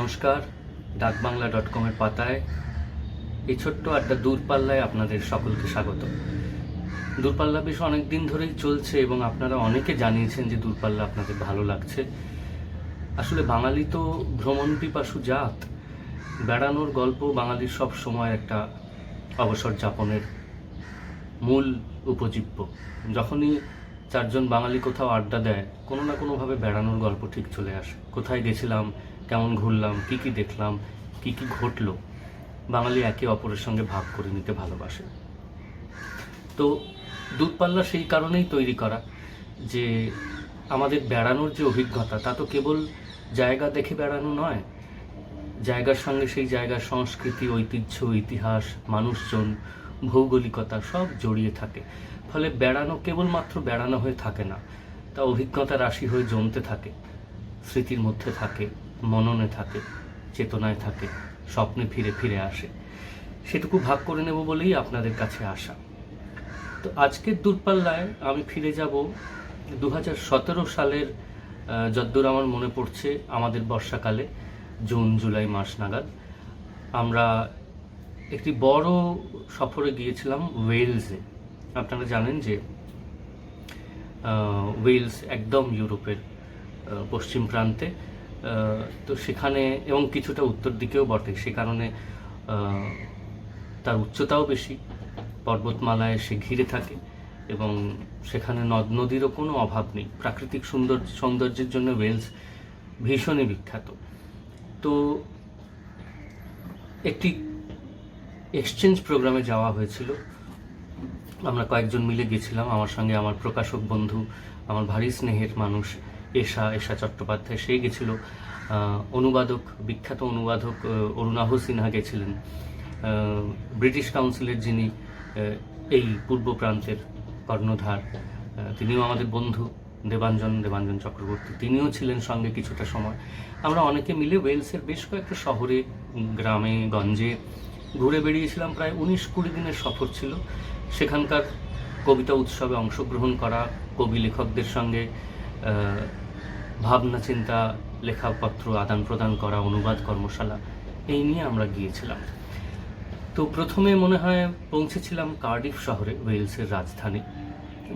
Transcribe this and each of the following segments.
নমস্কার, ডাকবাংলা ডট কমের পাতায় এই ছোট্ট আড্ডা দূরপাল্লায় আপনাদের সকলকে স্বাগত। দূরপাল্লা বেশ অনেক দিন ধরেই চলছে এবং আপনারা অনেকে জানিয়েছেন যে দূরপাল্লা আপনাদের ভালো লাগছে। আসলে বাঙালি তো ভ্রমণ পিপাসু জাত। বেড়ানোর গল্প বাঙালির সব সময় একটা অবসর যাপনের মূল উপজীব্য। যখনই চারজন বাঙালি কোথাও আড্ডা দেয়, কোনো না কোনোভাবে বেড়ানোর গল্প ঠিক চলে আসে। কোথায় গেছিলাম কেমন ঘুরলাম, কি কি দেখলাম, কি কি ঘটলো, বাঙালি একে অপরের সঙ্গে ভাগ করে নিতে ভালোবাসে। তো দূরপাল্লা সেই কারণেই তৈরি করা যে আমাদের বেড়ানোর যে অভিজ্ঞতা, তা তো কেবল জায়গা দেখে বেড়ানো নয়, জায়গার সঙ্গে সেই জায়গার সংস্কৃতি, ঐতিহ্য, ইতিহাস, মানুষজন, ভৌগোলিকতা সব জড়িয়ে থাকে। ফলে বেড়ানো কেবলমাত্র বেড়ানো হয়ে থাকে না, তা অভিজ্ঞতা রাশি হয়ে জমতে থাকে, স্মৃতির মধ্যে থাকে। মননে থাকে, চেতনায় থাকে, স্বপ্নে ফিরে ফিরে আসে। সেটুকু ভাগ করে নেব বলেই আপনাদের কাছে আসা। তো আজকের দূরপাল্লায় আমি ফিরে যাব। দু হাজার সতেরো সালের যদ্দূর আমার মনে পড়ছে আমাদের বর্ষাকালে, জুন, জুলাই মাস নাগাদ। আমরা একটি বড় সফরে গিয়েছিলাম ওয়েলসে। আপনারা জানেন যে ওয়েলস একদম ইউরোপের পশ্চিম প্রান্তে। তো সেখানে এবং কিছুটা উত্তর দিকেও বটে। সে কারণে তার উচ্চতাও বেশি। পর্বতমালায় সে ঘিরে থাকে এবং সেখানে নদ নদীরও কোনো অভাব নেই। প্রাকৃতিক সুন্দর সৌন্দর্যের জন্য ওয়েলস ভীষণই বিখ্যাত। তো একটি এক্সচেঞ্জ প্রোগ্রামে যাওয়া হয়েছিল। আমরা কয়েকজন মিলে গেছিলাম। আমার সঙ্গে আমার প্রকাশক বন্ধু, আমার ভারী স্নেহের মানুষ এশা এশা চট্টোপাধ্যায় সেই গেছিল। অনুবাদক বিখ্যাত অনুবাদক আহ, অরুণাভ সিনহা গেছিলেন। ব্রিটিশ কাউন্সিলের যিনি এই পূর্ব প্রান্তের কর্ণধার তিনিও আমাদের বন্ধু দেবাঞ্জন দেবাঞ্জন চক্রবর্তী। তিনিও ছিলেন সঙ্গে কিছুটা সময়। আমরা অনেকে মিলে ওয়েলসের বেশ কয়েকটা শহরে গ্রামে গঞ্জে ঘুরে বেরিয়েছিলাম প্রায় উনিশ কুড়ি দিনের সফর ছিল। সেখানকার কবিতা উৎসবে অংশগ্রহণ করা কবি লেখকদের সঙ্গে ভাবনা, চিন্তা, লেখাপত্র আদান প্রদান করা, অনুবাদ, কর্মশালা, এই নিয়ে আমরা গিয়েছিলাম। তো প্রথমে মনে হয় পৌঁছেছিলাম কার্ডিফ শহরে, ওয়েলসের রাজধানী।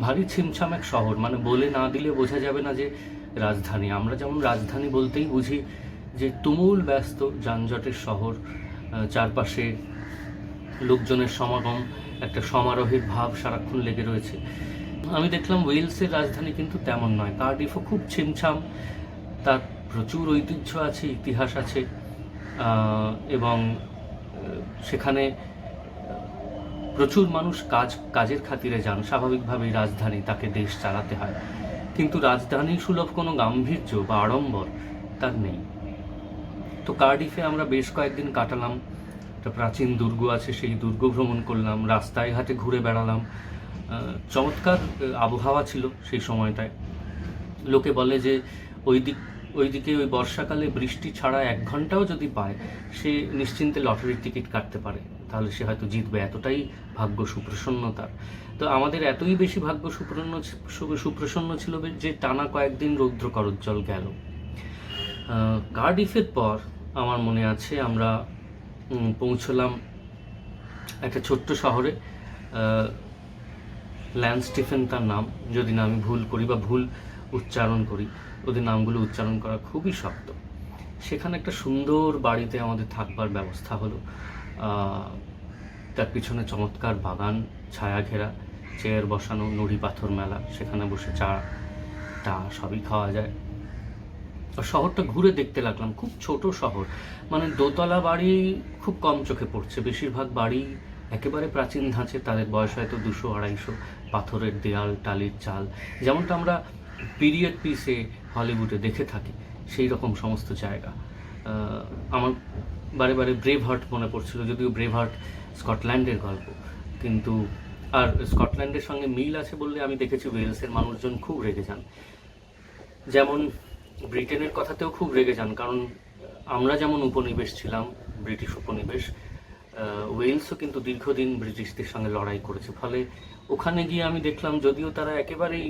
ভারী ছিমছাম এক শহর মানে বলে না দিলে বোঝা যাবে না যে রাজধানী। আমরা যেমন রাজধানী বলতেই বুঝি যে তুমুল ব্যস্ত যানজটের শহর চারপাশে লোকজনের সমাগম, একটা সমারোহের ভাব সারাক্ষণ লেগে রয়েছে। আমি দেখলাম ওয়েলসের রাজধানী কিন্তু তেমন নয়। কার্ডিফও খুব ছিমছাম, তার প্রচুর ঐতিহ্য আছে, ইতিহাস আছে এবং সেখানে প্রচুর মানুষ কাজ, কাজের খাতিরে যান। স্বাভাবিকভাবেই রাজধানী তাকে দেশ চালাতে হয়। কিন্তু রাজধানী সুলভ কোনো গাম্ভীর্য বা আড়ম্বর তার নেই। তো কার্ডিফে আমরা বেশ কয়েকদিন কাটালাম। একটা প্রাচীন দুর্গ আছে, সেই দুর্গ ভ্রমণ করলাম, রাস্তায় ঘাটে ঘুরে বেড়ালাম। চমৎকার আবহাওয়া ছিল সেই সময়টায়। লোকে বলে যে ওই দিক ওইদিকে ওই বর্ষাকালে বৃষ্টি ছাড়া এক ঘন্টাও যদি পায়, সে নিশ্চিন্তে লটারির টিকিট কাটতে পারে। তাহলে সে হয়তো জিতবে। এতটাই ভাগ্য সুপ্রসন্ন তার তো আমাদের এতই বেশি ভাগ্য সুপ্রন্ন সুপ্রসন্ন ছিল যে টানা কয়েকদিন রৌদ্র করজ্জ্বল গেল। কার্ডিফের পর আমার মনে আছে আমরা পৌঁছলাম একটা ছোট্ট শহরে। ল্যান্ড স্টিফেন তার নাম, যদি না আমি ভুল করি বা ভুল উচ্চারণ করি, ওদের নামগুলো উচ্চারণ করা খুবই শক্ত। সেখানে একটা সুন্দর বাড়িতে আমাদের থাকবার ব্যবস্থা হলো। তার পিছনে চমৎকার বাগান ছায়া ঘেরা চেয়ার বসানো, নুড়ি পাথর মেলা, সেখানে বসে চা, টা সবই খাওয়া যায়। শহরটা ঘুরে দেখতে লাগলাম, খুব ছোট শহর। মানে দোতলা বাড়ি খুব কম চোখে পড়ছে। বেশিরভাগ বাড়ি একেবারে প্রাচীন ধাঁচে, তাদের বয়স হয়তো দুশো, আড়াইশো। পাথরের দেয়াল, টালির চাল, যেমনটা আমরা পিরিয়ড পিসে হলিউডে দেখে থাকি, সেই রকম সমস্ত জায়গা। আমার বারে বারে ব্রেভ হার্ট মনে পড়ছিল, যদিও ব্রেভ হার্ট স্কটল্যান্ডের গল্প, কিন্তু আর স্কটল্যান্ডের সঙ্গে মিল আছে বললে আমি দেখেছি ওয়েলসের মানুষজন খুব রেগে যান। যেমন ব্রিটেনের কথাতেও খুব রেগে যান, কারণ আমরা যেমন উপনিবেশ ছিলাম ব্রিটিশ উপনিবেশ ওয়েলসও কিন্তু দীর্ঘদিন ব্রিটিশদের সঙ্গে লড়াই করেছে। ফলে ওখানে গিয়ে আমি দেখলাম, যদিও তারা একেবারেই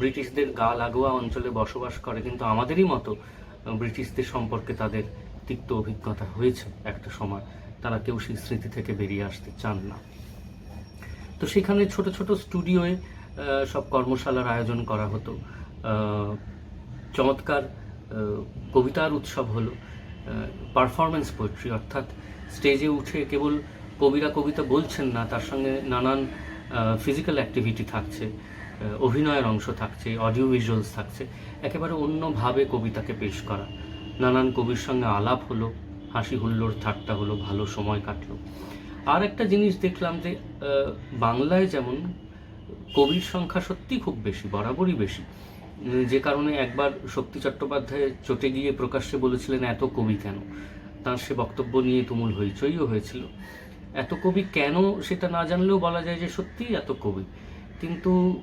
ব্রিটিশদের গা লাগোয়া অঞ্চলে বসবাস করে, কিন্তু আমাদেরই মতো ব্রিটিশদের সম্পর্কে তাদের তিক্ত অভিজ্ঞতা হয়েছে একটা সময়। তারা কেউ সেই স্মৃতি থেকে বেরিয়ে আসতে চান না। তো সেখানে ছোট ছোট স্টুডিওয়ে সব কর্মশালার আয়োজন করা হতো। চমৎকার কবিতার উৎসব হলো পারফরমেন্স পোয়েট্রি, অর্থাৎ স্টেজে উঠে কেবল কবিরা কবিতা বলছেন না, তার সঙ্গে নানান ফিজিক্যাল অ্যাক্টিভিটি থাকছে অভিনয়ের অংশ থাকছে অডিও ভিজুয়ালস থাকছে, একেবারে অন্যভাবে কবিতাকে পেশ করা। নানান কবির সঙ্গে আলাপ হলো, হাসি হুল্লোড়, ঠাট্টা হলো, ভালো সময় কাটলো। আর একটা জিনিস দেখলাম যে বাংলায় যেমন কবির সংখ্যা সত্যি খুব বেশি, বরাবরই বেশি। যে কারণে একবার শক্তি চট্টোপাধ্যায় চটে গিয়ে প্রকাশ্যে বলেছিলেন, এত কবি কেন? তার সে বক্তব্য নিয়ে তুমুল হইচইও হয়েছিল। এত কবি কেন সেটা না জানলেও বলা যায় যে সত্যিই এত কবি। কিন্তু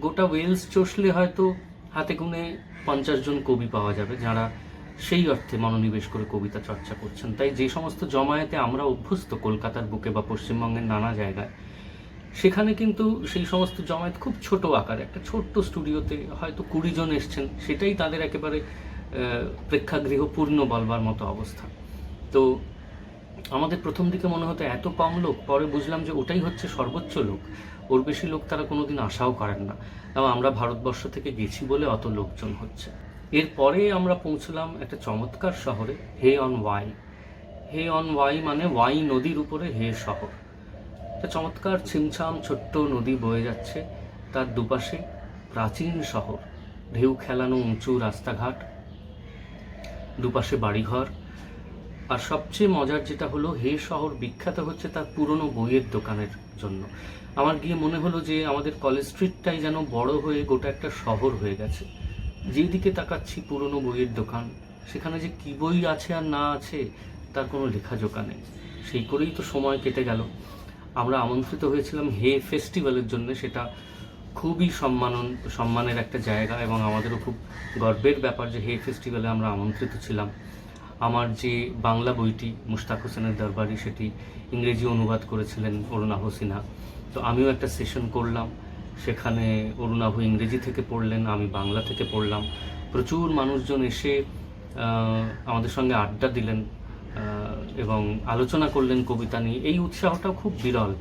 গোটা ওয়েলস চষলে হয়তো হাতে গুনে পঞ্চাশ জন কবি পাওয়া যাবে যারা সেই অর্থে মনোনিবেশ করে কবিতা চর্চা করছেন। তাই যে সমস্ত জমায়েতে আমরা অভ্যস্ত কলকাতার বুকে বা পশ্চিমবঙ্গের নানা জায়গায় সেখানে কিন্তু সেই সমস্ত জমায়েত খুব ছোট আকারে একটা ছোট্ট স্টুডিওতে হয়তো কুড়ি জন এসছেন সেটাই তাদের একেবারে আহ, প্রেক্ষাগৃহ পূর্ণ বলবার মতো অবস্থা। তো আমাদের প্রথম দিকে মনে হতো এত কম লোক, পরে বুঝলাম যে ওটাই হচ্ছে সর্বোচ্চ লোক। ওর বেশি লোক তারা কোনোদিন আশাও করেন না। এবং আমরা ভারতবর্ষ থেকে গেছি বলে অত লোকজন হচ্ছে। এরপরে আমরা পৌঁছলাম একটা চমৎকার শহরে, Hay on Wye. Hay on Wye মানে ওয়াই নদীর উপরে হে শহর। একটা চমৎকার ছিমছাম ছোট্ট নদী বয়ে যাচ্ছে তার দুপাশে প্রাচীন শহর। ঢেউ খেলানো উঁচু রাস্তাঘাট, দুপাশে বাড়িঘর আর সবচেয়ে মজার যেটা হলো, হে শহর বিখ্যাত হচ্ছে তার পুরনো বইয়ের দোকানের জন্য। আমার গিয়ে মনে হলো যে আমাদের কলেজ স্ট্রিটটাই যেন বড় হয়ে গোটা একটা শহর হয়ে গেছে। যেই দিকে তাকাচ্ছি পুরনো বইয়ের দোকান, সেখানে যে কি বই আছে আর না আছে, তার কোনো লেখা লেখাজোকা নেই। সেই করেই তো সময় কেটে গেল। আমরা আমন্ত্রিত হয়েছিলাম হে ফেস্টিভ্যালের জন্য। সেটা খুবই সম্মানন, সম্মানের একটা জায়গা এবং আমাদেরও খুব গর্বের ব্যাপার যে হে ফেস্টিভ্যালে আমরা আমন্ত্রিত ছিলাম। আমার যে বাংলা বইটি মুশতাক হোসেনের দরবারি সেটি ইংরেজি অনুবাদ করেছিলেন অরুণাভ সিনহা। তো আমিও একটা সেশন করলাম। সেখানে অরুণাভ ইংরেজি থেকে পড়লেন, আমি বাংলা থেকে পড়লাম। প্রচুর মানুষজন এসে আমাদের সঙ্গে আড্ডা দিলেন এবং আলোচনা করলেন কবিতা নিয়ে। এই উৎসাহটাও খুব বিরল।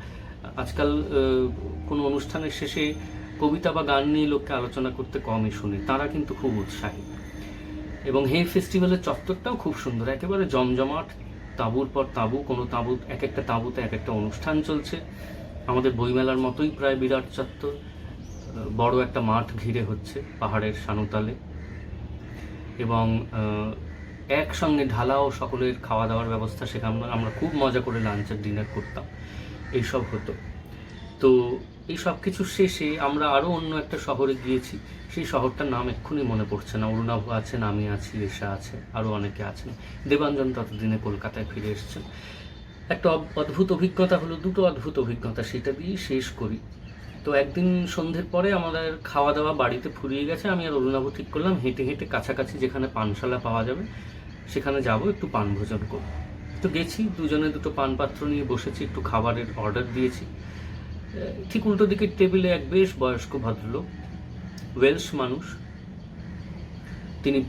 আজকাল কোনো অনুষ্ঠানের শেষে কবিতা বা গান নিয়ে লোককে আলোচনা করতে কমই শুনি। তারা কিন্তু খুব উৎসাহী। এবং হে ফেস্টিভ্যালের চত্বরটাও খুব সুন্দর, একেবারে জমজমাট, তাঁবুর পর তাঁবু, কোনো তাঁবু এক একটা তাঁবুতে এক একটা অনুষ্ঠান চলছে। আমাদের বইমেলার মতোই প্রায় বিরাট চত্বর, বড় একটা মাঠ ঘিরে হচ্ছে পাহাড়ের সানুতালে। এবং একসঙ্গে ঢালাও সকলের খাওয়া দাওয়ার ব্যবস্থা সেখানে আমরা খুব মজা করে লাঞ্চের ডিনার করতাম। এইসব হতো। তো এই সব কিছু শেষে আমরা আরও অন্য একটা শহরে গিয়েছি। সেই শহরটার নাম এক্ষুনি মনে পড়ছে না। অরুণাভ আছেন আমি আছি, এশা আছে আরও অনেকে আছেন। দেবাঞ্জন ততদিনে কলকাতায় ফিরে এসেছেন। একটা অদ্ভুত অভিজ্ঞতা হলো, দুটো অদ্ভুত অভিজ্ঞতা সেটা দিয়েই শেষ করি। তো একদিন সন্ধ্যের পরে আমাদের খাওয়া দাওয়া বাড়িতে ফুরিয়ে গেছে। আমি আর অরুণাভ ঠিক করলাম, হেঁটে হেঁটে কাছাকাছি যেখানে পানশালা পাওয়া যাবে, সেখানে যাব, একটু পান ভোজন করব। তো গেছি, দুজনে দুটো পান পাত্র নিয়ে বসেছি, একটু খাবারের অর্ডার দিয়েছি। ঠিক উল্টো দিকের টেবিলে এক বেশ বয়স্ক ভদ্রলোক ওয়েলস মানুষ। তিনি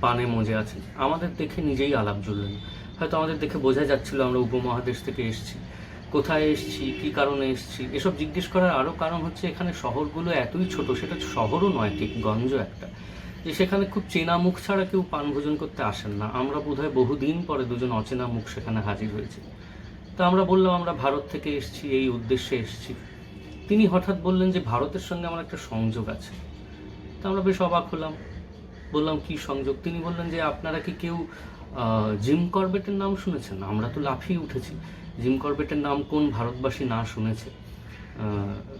পানে মজে আছেন। আমাদের দেখে নিজেই আলাপ জুড়লেন। হয়তো আমাদের দেখে বোঝা যাচ্ছিল আমরা উপমহাদেশ থেকে এসেছি। কোথায় এসেছি? কী কারণে এসেছি? এসব জিজ্ঞেস করার আরও কারণ হচ্ছে এখানে শহরগুলো এতই ছোট, সেটা শহরও নয়, ঠিক গঞ্জ একটা, যে সেখানে খুব চেনা মুখ ছাড়া কেউ পান ভোজন করতে আসেন না। আমরা বোধহয় বহুদিন পরে দুজন অচেনা মুখ সেখানে হাজির হয়েছি। তো আমরা বললাম, আমরা ভারত থেকে এসেছি, এই উদ্দেশ্যে এসেছি। তিনি হঠাৎ বললেন যে, ভারতের সঙ্গে আমার একটা সংযোগ আছে। তো আমরা বেশ অবাক হলাম। বললাম, কি সংযোগ? তিনি বললেন যে, আপনারা কি কেউ জিম করবেটের নাম শুনেছেন? আমরা তো লাফিয়ে উঠেছি। জিম করবেটের নাম কোন ভারতবাসী না শুনেছে?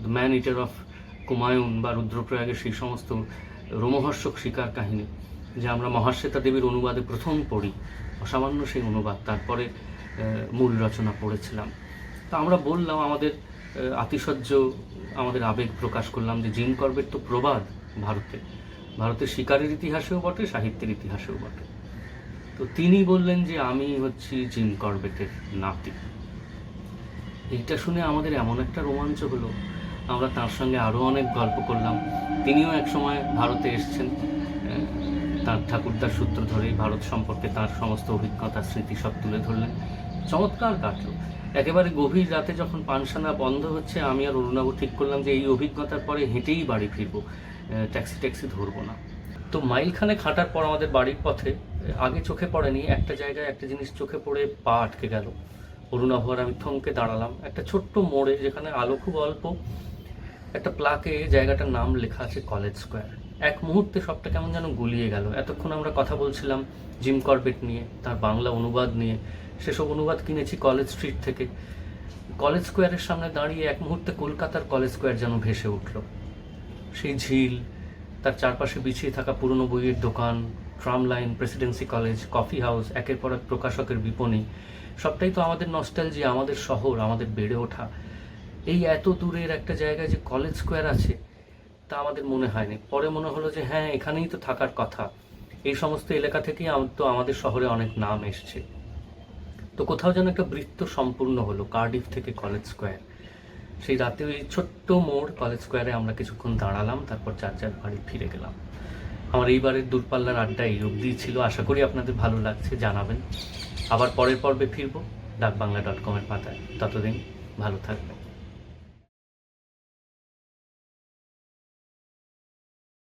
The man eater of Kumaon বা রুদ্রপ্রয়াগের সেই সমস্ত রোমহর্ষক শিকার কাহিনী, যে আমরা মহাশ্বেতা দেবীর অনুবাদে প্রথম পড়ি। অসামান্য সেই অনুবাদ। তারপরে মূল রচনা পড়েছিলাম। তো আমরা বললাম, আমাদের আতিশয্য, আমাদের আবেগ প্রকাশ করলাম যে জিম করবেট তো প্রবাদ ভারতে। ভারতের শিকারের ইতিহাসেও বটে, সাহিত্যের ইতিহাসেও বটে। তো তিনি বললেন যে আমি হচ্ছি জিম করবেটের নাতি। এইটা শুনে আমাদের এমন একটা রোমাঞ্চ হলো। আমরা তার সঙ্গে আরও অনেক গল্প করলাম। তিনিও এক সময় ভারতে এসছেন। তার ঠাকুরদার সূত্র ধরেই ভারত সম্পর্কে তার সমস্ত অভিজ্ঞতা স্মৃতি সব তুলে ধরলেন। চমৎকার কাটলো একেবারে গভীর রাতে যখন পানসানা বন্ধ হচ্ছে, আমি আর অরুণাবু ঠিক করলাম যে এই অভিজ্ঞতার পরে হেঁটেই বাড়ি ফিরবো। ট্যাক্সি ট্যাক্সি ধরবো না। তো মাইলখানেক খাটার পর আমাদের বাড়ির পথে আগে চোখে পড়েনি, একটা জায়গায় একটা জিনিস চোখে পড়ে পা আটকে গেল। অরুণাভ আর আমি থমকে দাঁড়ালাম। একটা ছোট্ট মোড়ে যেখানে আলো খুব অল্প, একটা প্লাকে জায়গাটার নাম লেখা আছে কলেজ স্কোয়ার। এক মুহূর্তে সবটা কেমন যেন গুলিয়ে গেল। এতক্ষণ আমরা কথা বলছিলাম জিম করবেট নিয়ে, তার বাংলা অনুবাদ নিয়ে। সেসব অনুবাদ কিনেছি কলেজ স্ট্রিট থেকে। কলেজ স্কোয়ারের সামনে দাঁড়িয়ে এক মুহূর্তে কলকাতার কলেজ স্কোয়ার যেন ভেসে উঠল। সেই ঝিল, তার চারপাশে বিছিয়ে থাকা পুরনো বইয়ের দোকান, tram line, Presidency College, Coffee House, একের পর এক প্রকাশকের বিপণী। সবটাই তো আমাদের নস্টালজি আমাদের শহর, আমাদের বেড়ে ওঠা। এই এত দূরের একটা জায়গায় যে কলেজ স্কোয়ার আছে তা আমাদের মনে হয়নি। পরে মনে হলো যে হ্যাঁ এখানেই তো থাকার কথা। এই সমস্ত এলাকা থেকেই তো আমাদের শহরে অনেক নাম এসছে। তো কোথাও যেন একটা বৃত্ত সম্পূর্ণ হলো, কার্ডিফ থেকে কলেজ স্কোয়ার। সেই রাতে ওই ছোট্ট মোড়, কলেজ স্কোয়ারে আমরা কিছুক্ষণ দাঁড়ালাম, তারপর চার চার বাড়ি ফিরে গেলাম। আমার এইবারের দূরপাল্লার আড্ডা এই অবধি ছিল। আশা করি আপনাদের ভালো লাগছে, জানাবেন। আবার পরের পর্বে ফিরবো, ডাকবাংলা ডট কমের পাতায়। ততদিন ভালো থাকবেন।